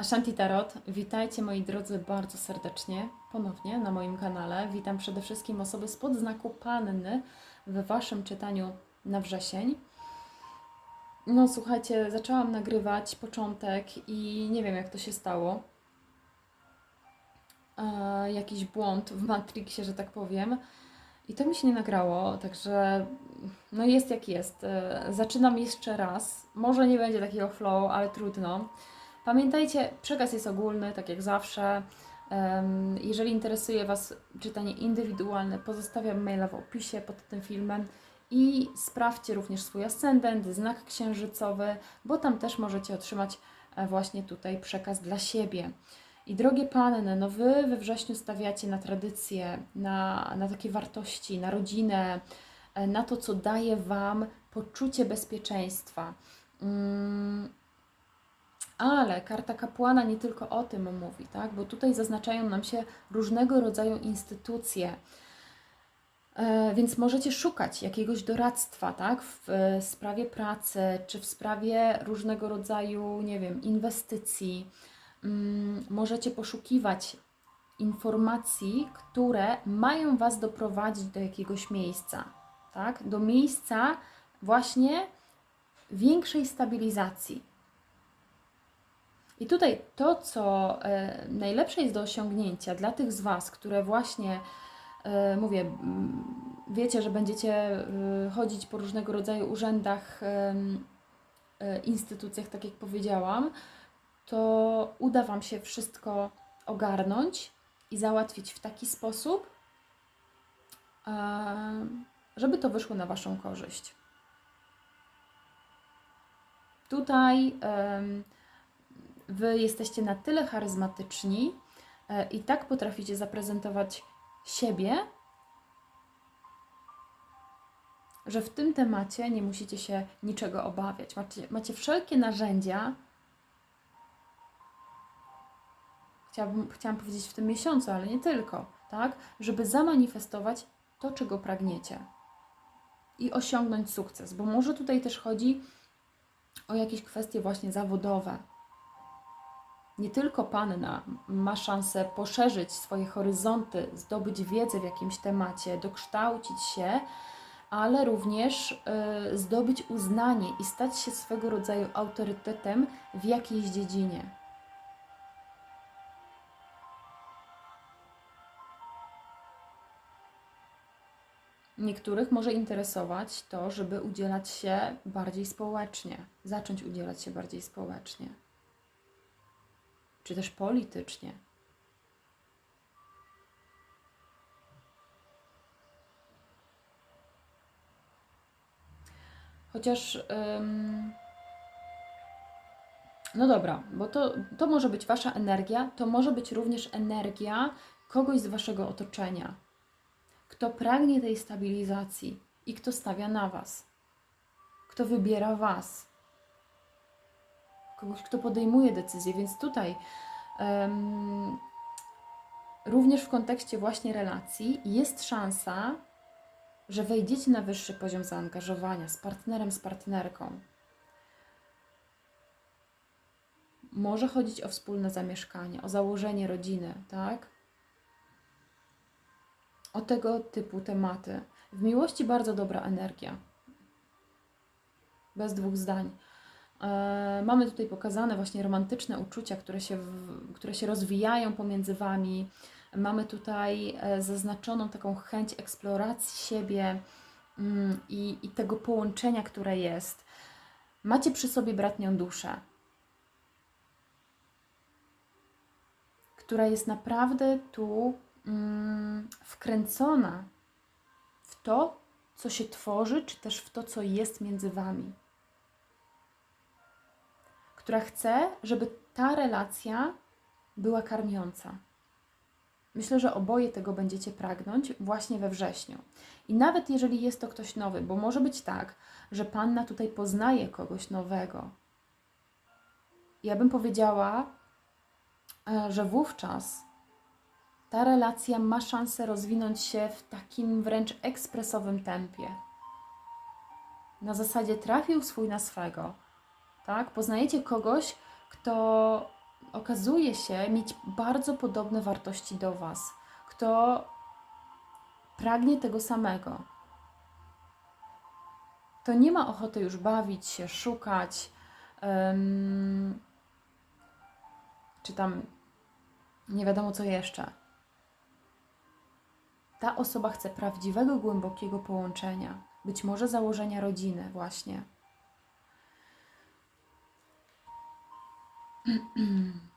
Ashanti Tarot, witajcie moi drodzy bardzo serdecznie ponownie na moim kanale. Witam przede wszystkim osoby spod znaku Panny w Waszym czytaniu na wrzesień. No słuchajcie, zaczęłam nagrywać początek i nie wiem jak to się stało. E, jakiś błąd w Matrixie, że tak powiem. I to mi się nie nagrało, także no jest jak jest. E, Zaczynam jeszcze raz. Może nie będzie takiego flow, ale trudno. Pamiętajcie, przekaz jest ogólny, tak jak zawsze. Jeżeli interesuje Was czytanie indywidualne, pozostawiam maila w opisie pod tym filmem i sprawdźcie również swój ascendent, znak księżycowy, bo tam też możecie otrzymać e, właśnie tutaj przekaz dla siebie. I drogie panny, no Wy we wrześniu stawiacie na tradycję, na, na takie wartości, na rodzinę, e, na to, co daje Wam poczucie bezpieczeństwa. Mm, ale karta kapłana nie tylko o tym mówi, tak? bo tutaj zaznaczają nam się różnego rodzaju instytucje. E, Więc możecie szukać jakiegoś doradztwa, tak, w e, sprawie pracy, czy w sprawie różnego rodzaju, nie wiem, inwestycji. Mm, Możecie poszukiwać informacji, które mają Was doprowadzić do jakiegoś miejsca, tak, do miejsca właśnie większej stabilizacji. I tutaj to, co e, najlepsze jest do osiągnięcia dla tych z Was, które właśnie, e, mówię, mm, wiecie, że będziecie e, chodzić po różnego rodzaju urzędach, e, instytucjach, tak jak powiedziałam, to uda Wam się wszystko ogarnąć i załatwić w taki sposób, żeby to wyszło na Waszą korzyść. Tutaj Wy jesteście na tyle charyzmatyczni e, i tak potraficie zaprezentować siebie, że w tym temacie nie musicie się niczego obawiać. Macie, macie wszelkie narzędzia. Chciałabym, chciałam powiedzieć w tym miesiącu, ale nie tylko, tak? Żeby zamanifestować to, czego pragniecie i osiągnąć sukces, bo może tutaj też chodzi o jakieś kwestie właśnie zawodowe, nie tylko panna ma szansę poszerzyć swoje horyzonty, zdobyć wiedzę w jakimś temacie, dokształcić się, ale również y, zdobyć uznanie i stać się swego rodzaju autorytetem w jakiejś dziedzinie. Niektórych może interesować to, żeby udzielać się bardziej społecznie, zacząć udzielać się bardziej społecznie czy też politycznie. Chociaż, ym, no dobra, bo to, to może być Wasza energia, to może być również energia kogoś z Waszego otoczenia, kto pragnie tej stabilizacji i kto stawia na Was, kto wybiera Was kogoś, kto podejmuje decyzje, więc tutaj em, również w kontekście właśnie relacji jest szansa, że wejdziecie na wyższy poziom zaangażowania z partnerem, z partnerką. Może chodzić o wspólne zamieszkanie, o założenie rodziny, tak? O tego typu tematy. W miłości bardzo dobra energia. Bez dwóch zdań. E, Mamy tutaj pokazane właśnie romantyczne uczucia, które się, które się rozwijają pomiędzy Wami. Mamy tutaj e, zaznaczoną taką chęć eksploracji siebie mm, i, i tego połączenia, które jest. Macie przy sobie bratnią duszę, która jest naprawdę tu mm, wkręcona w to, co się tworzy, czy też w to, co jest między Wami która chce, żeby ta relacja była karmiąca. Myślę, że oboje tego będziecie pragnąć właśnie we wrześniu. I nawet jeżeli jest to ktoś nowy, bo może być tak, że panna tutaj poznaje kogoś nowego. Ja bym powiedziała, e, że wówczas ta relacja ma szansę rozwinąć się w takim wręcz ekspresowym tempie. Na zasadzie trafił swój na swego tak? Poznajecie kogoś, kto okazuje się mieć bardzo podobne wartości do Was, kto pragnie tego samego. To nie ma ochoty już bawić się, szukać, em, czy tam nie wiadomo co jeszcze. Ta osoba chce prawdziwego, głębokiego połączenia, być może założenia rodziny, właśnie.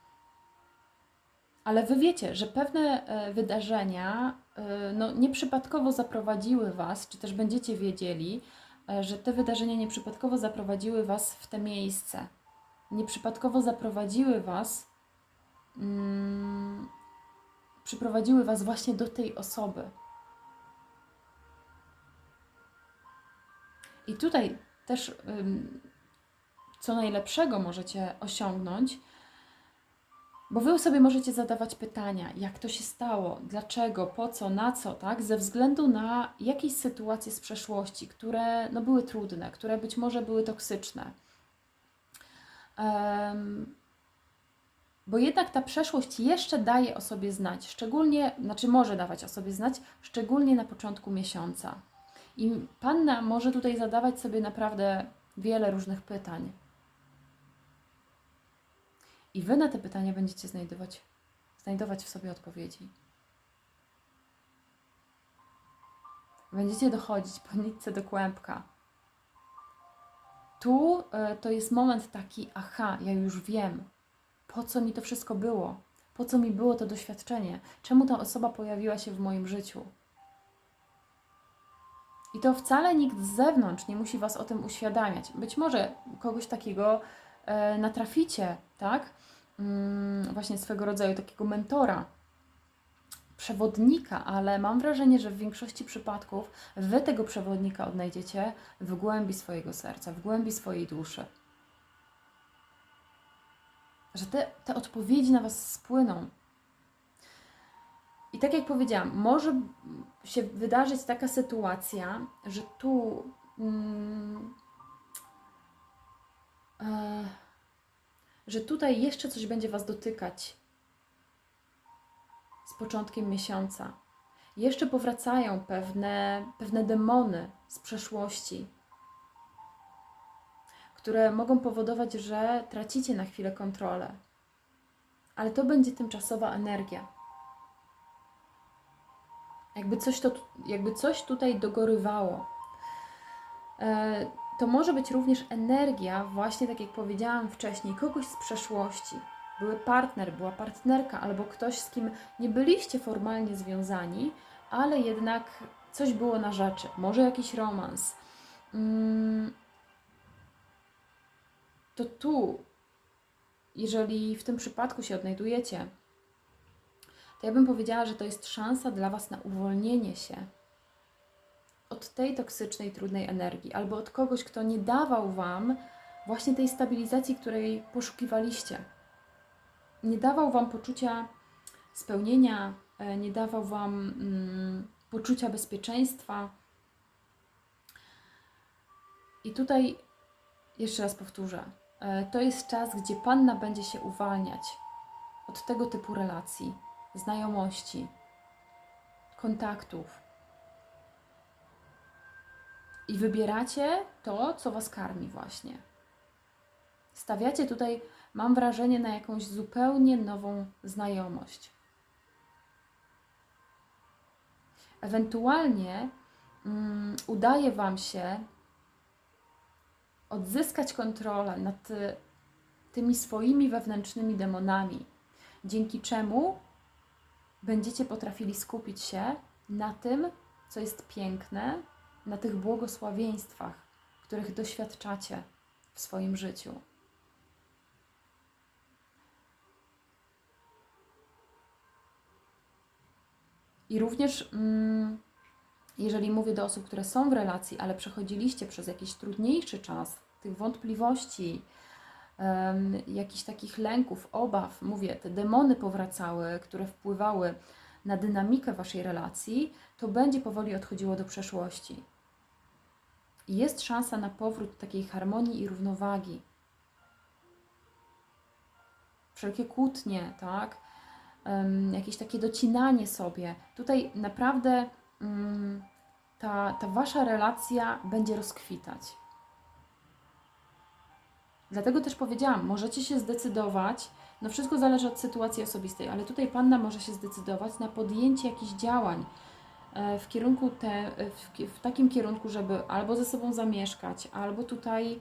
Ale wy wiecie, że pewne e, wydarzenia e, no, nieprzypadkowo zaprowadziły was, czy też będziecie wiedzieli, e, że te wydarzenia nieprzypadkowo zaprowadziły was w te miejsce. Nieprzypadkowo zaprowadziły was, mm, przyprowadziły was właśnie do tej osoby. I tutaj też ym, co najlepszego możecie osiągnąć, bo wy sobie możecie zadawać pytania, jak to się stało, dlaczego, po co, na co, tak? Ze względu na jakieś sytuacje z przeszłości, które no, były trudne, które być może były toksyczne. Um, bo jednak ta przeszłość jeszcze daje o sobie znać, szczególnie, znaczy może dawać o sobie znać, szczególnie na początku miesiąca. I panna może tutaj zadawać sobie naprawdę wiele różnych pytań. I wy na te pytania będziecie znajdować, znajdować w sobie odpowiedzi. Będziecie dochodzić po nitce do kłębka. Tu y, to jest moment taki, aha, ja już wiem, po co mi to wszystko było, po co mi było to doświadczenie, czemu ta osoba pojawiła się w moim życiu. I to wcale nikt z zewnątrz nie musi Was o tym uświadamiać. Być może kogoś takiego e, natraficie, tak? Mm, właśnie swego rodzaju takiego mentora, przewodnika, ale mam wrażenie, że w większości przypadków Wy tego przewodnika odnajdziecie w głębi swojego serca, w głębi swojej duszy. Że te, te odpowiedzi na Was spłyną. I tak jak powiedziałam, może się wydarzyć taka sytuacja, że tu. Mm, e, że tutaj jeszcze coś będzie Was dotykać z początkiem miesiąca. Jeszcze powracają pewne, pewne demony z przeszłości, które mogą powodować, że tracicie na chwilę kontrolę. Ale to będzie tymczasowa energia. Jakby coś, to, jakby coś tutaj dogorywało. E, to może być również energia, właśnie tak jak powiedziałam wcześniej, kogoś z przeszłości. Były partner, była partnerka, albo ktoś, z kim nie byliście formalnie związani, ale jednak coś było na rzeczy. Może jakiś romans. Mm, to tu, jeżeli w tym przypadku się odnajdujecie, to ja bym powiedziała, że to jest szansa dla Was na uwolnienie się od tej toksycznej, trudnej energii, albo od kogoś, kto nie dawał Wam właśnie tej stabilizacji, której poszukiwaliście. Nie dawał Wam poczucia spełnienia, e, nie dawał Wam mm, poczucia bezpieczeństwa. I tutaj jeszcze raz powtórzę, e, to jest czas, gdzie Panna będzie się uwalniać od tego typu relacji, znajomości, kontaktów i wybieracie to, co Was karmi, właśnie. Stawiacie tutaj, mam wrażenie, na jakąś zupełnie nową znajomość. Ewentualnie um, udaje Wam się odzyskać kontrolę nad tymi swoimi wewnętrznymi demonami, dzięki czemu będziecie potrafili skupić się na tym, co jest piękne, na tych błogosławieństwach, których doświadczacie w swoim życiu. I również, mm, jeżeli mówię do osób, które są w relacji, ale przechodziliście przez jakiś trudniejszy czas, tych wątpliwości, um, jakichś takich lęków, obaw, mówię, te demony powracały, które wpływały na dynamikę waszej relacji, to będzie powoli odchodziło do przeszłości jest szansa na powrót takiej harmonii i równowagi. wszelkie kłótnie, tak? Em, jakieś takie docinanie sobie. Tutaj naprawdę mm, ta, ta wasza relacja będzie rozkwitać. Dlatego też powiedziałam, możecie się zdecydować, no wszystko zależy od sytuacji osobistej, ale tutaj panna może się zdecydować na podjęcie jakichś działań w kierunku te, e, w, ki- w takim kierunku, żeby albo ze sobą zamieszkać, albo tutaj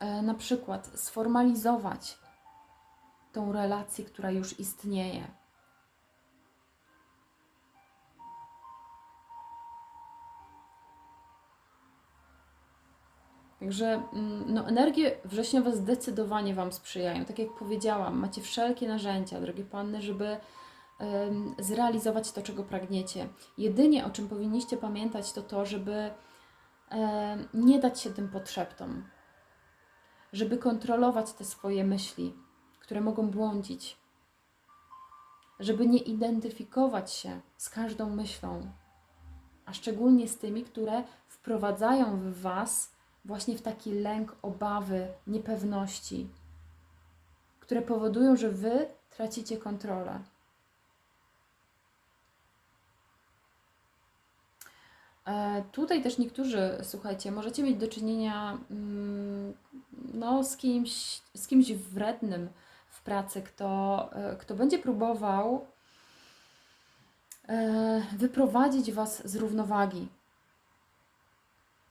e, na przykład sformalizować tą relację, która już istnieje. Także mm, no, energie wrześniowe zdecydowanie Wam sprzyjają. Tak jak powiedziałam, macie wszelkie narzędzia, drogie panny, żeby zrealizować to, czego pragniecie. Jedynie o czym powinniście pamiętać, to to, żeby nie dać się tym potrzeptom, żeby kontrolować te swoje myśli, które mogą błądzić, żeby nie identyfikować się z każdą myślą, a szczególnie z tymi, które wprowadzają w Was właśnie w taki lęk, obawy, niepewności, które powodują, że Wy tracicie kontrolę. Tutaj też niektórzy, słuchajcie, możecie mieć do czynienia mm, no, z, kimś, z kimś wrednym w pracy, kto, e, kto będzie próbował e, wyprowadzić Was z równowagi.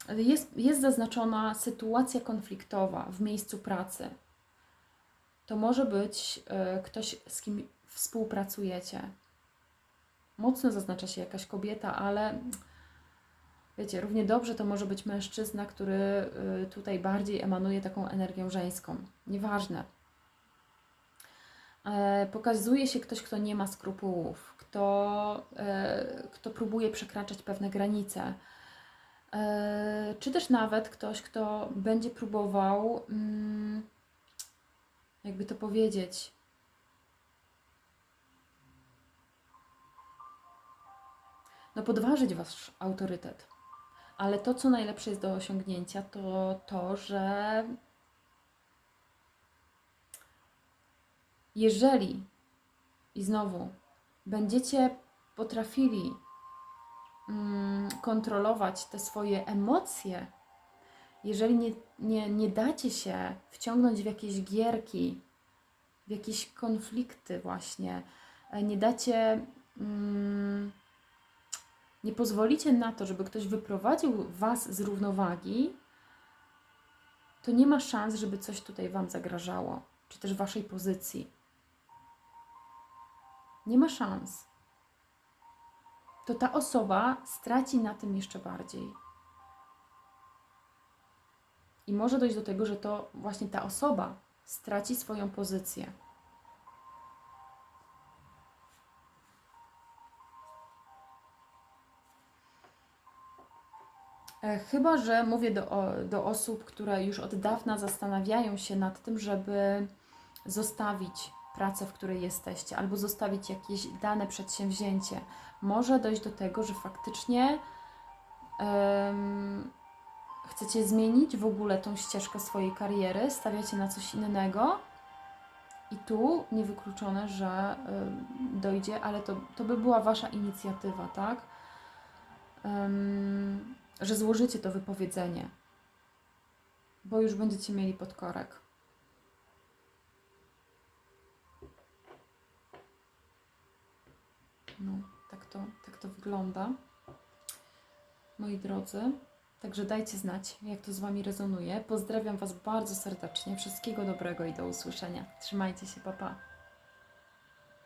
Jest, jest zaznaczona sytuacja konfliktowa w miejscu pracy. To może być e, ktoś, z kim współpracujecie. Mocno zaznacza się jakaś kobieta, ale wiecie, równie dobrze to może być mężczyzna, który y, tutaj bardziej emanuje taką energią żeńską. Nieważne. E, Pokazuje się ktoś, kto nie ma skrupułów, kto, e, kto próbuje przekraczać pewne granice. E, Czy też nawet ktoś, kto będzie próbował, mm, jakby to powiedzieć, no podważyć wasz autorytet. Ale to, co najlepsze jest do osiągnięcia, to to, że jeżeli i znowu będziecie potrafili mm, kontrolować te swoje emocje, jeżeli nie, nie, nie dacie się wciągnąć w jakieś gierki, w jakieś konflikty, właśnie, e, nie dacie. Mm, nie pozwolicie na to, żeby ktoś wyprowadził Was z równowagi, to nie ma szans, żeby coś tutaj Wam zagrażało, czy też Waszej pozycji. Nie ma szans. To ta osoba straci na tym jeszcze bardziej. I może dojść do tego, że to właśnie ta osoba straci swoją pozycję. Chyba, że mówię do, do osób, które już od dawna zastanawiają się nad tym, żeby zostawić pracę, w której jesteście, albo zostawić jakieś dane przedsięwzięcie. Może dojść do tego, że faktycznie em, chcecie zmienić w ogóle tą ścieżkę swojej kariery, stawiacie na coś innego. I tu niewykluczone, że dojdzie, ale to, to by była Wasza inicjatywa, tak? Em, że złożycie to wypowiedzenie, bo już będziecie mieli podkorek. No, tak to, tak to wygląda. Moi drodzy, także dajcie znać, jak to z Wami rezonuje. Pozdrawiam Was bardzo serdecznie. Wszystkiego dobrego i do usłyszenia. Trzymajcie się, papa. Pa.